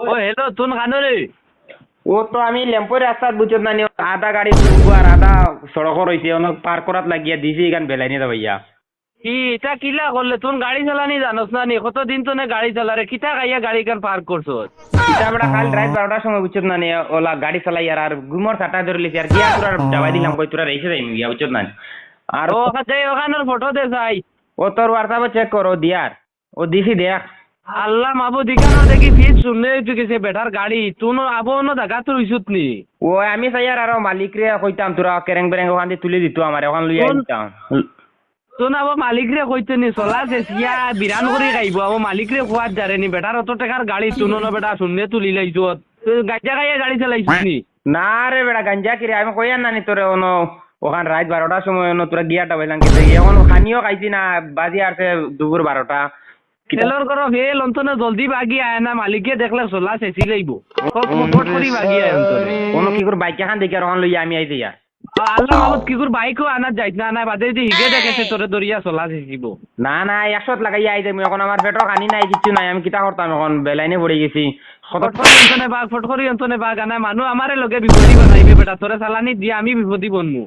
ও hello তুন রে ও তো আমি লেম্পোর রাস্তাত বুঝত না আধা গাড়ি তুলবো আর আধা সড়ক রয়েছে অনেক পার করাত লাগিয়া দিছি এখান বেলাই নিয়ে ভাইয়া। কি এটা কিলা করলে তুন গাড়ি চালানি জানোস না নি কতদিন তো গাড়ি চালারে কিতা খাইয়া গাড়ি কান পার্ক করছ এটা বেটা কাল রাত বারোটার সময় বুঝত না নি ওলা গাড়ি চালাই আর আর গুমর চাটা ধরে লিছি আর গিয়া তোরা যাবাই দিলাম কই তোরা রেখে যাই গিয়া বুঝত না আর ও ওখানে ওখানের ফটো দে চাই। ও তোর হোয়াটসঅ্যাপে চেক করো দিয়ার ও দিছি দেখ। আল্লাহ মাবু দিকানো দেখি ফিজ শুনে তুই গেছে বেটার গাড়ি? তুনো আবো ন দেখা তোর ইস্যুত নি? ও আমি চাই আর মালিক রে কইতাম তোরা কেরেং বেরেং ওখান দিয়ে তুলে দিত আমার ওখান লইয়া কোন? দিতাম তুন আবো মালিক রে কইতে নি চলা চেচিয়া বিরান করে খাইব আবো মালিক রে খোয়াত যারে নি বেটার অত টাকার গাড়ি তুনো ন বেটা শুনে তুলি লাইছো। গাজা খাইয়া গাড়ি চালাইছিস নি? না রে বেটা গাঞ্জা কিরে আমি কইয়ার নানি তোরে ono ওখান রাত বারোটার সময় তোরা গিয়াটা বললাম কিন্তু এখন খানিও খাইছি না বাজি আসছে দুপুর বারোটা তেলর করো ফেল অন্তনে জলদি বাগি আয় না মালিকে দেখলে চলা চেচি লাইব ফট করি বাগি আয় অন্তনে ono কি করে বাইক এখন দেখি আর ওখান লইয়া আমি আইছি ইয়া আল্লাহ মাহমুদ কি করে বাইকও আনার যাইত না না বাদে যদি হিগে দেখেছে তোরে দরিয়া চলা চেচিব। না না একশোত লাগাই আই যাব এখন আমার পেটর খানি নাই কিচ্ছু নাই আমি কিতা করতাম এখন বেলাইনে পড়ে গেছি। ফট করি অন্তনে বাঘ ফট করি অন্তনে বাঘ আনা মানুহ আমারে লগে বিপদী বানাইবে বেটা তোরে চালানি দিয়ে আমি বিপদী বনমু।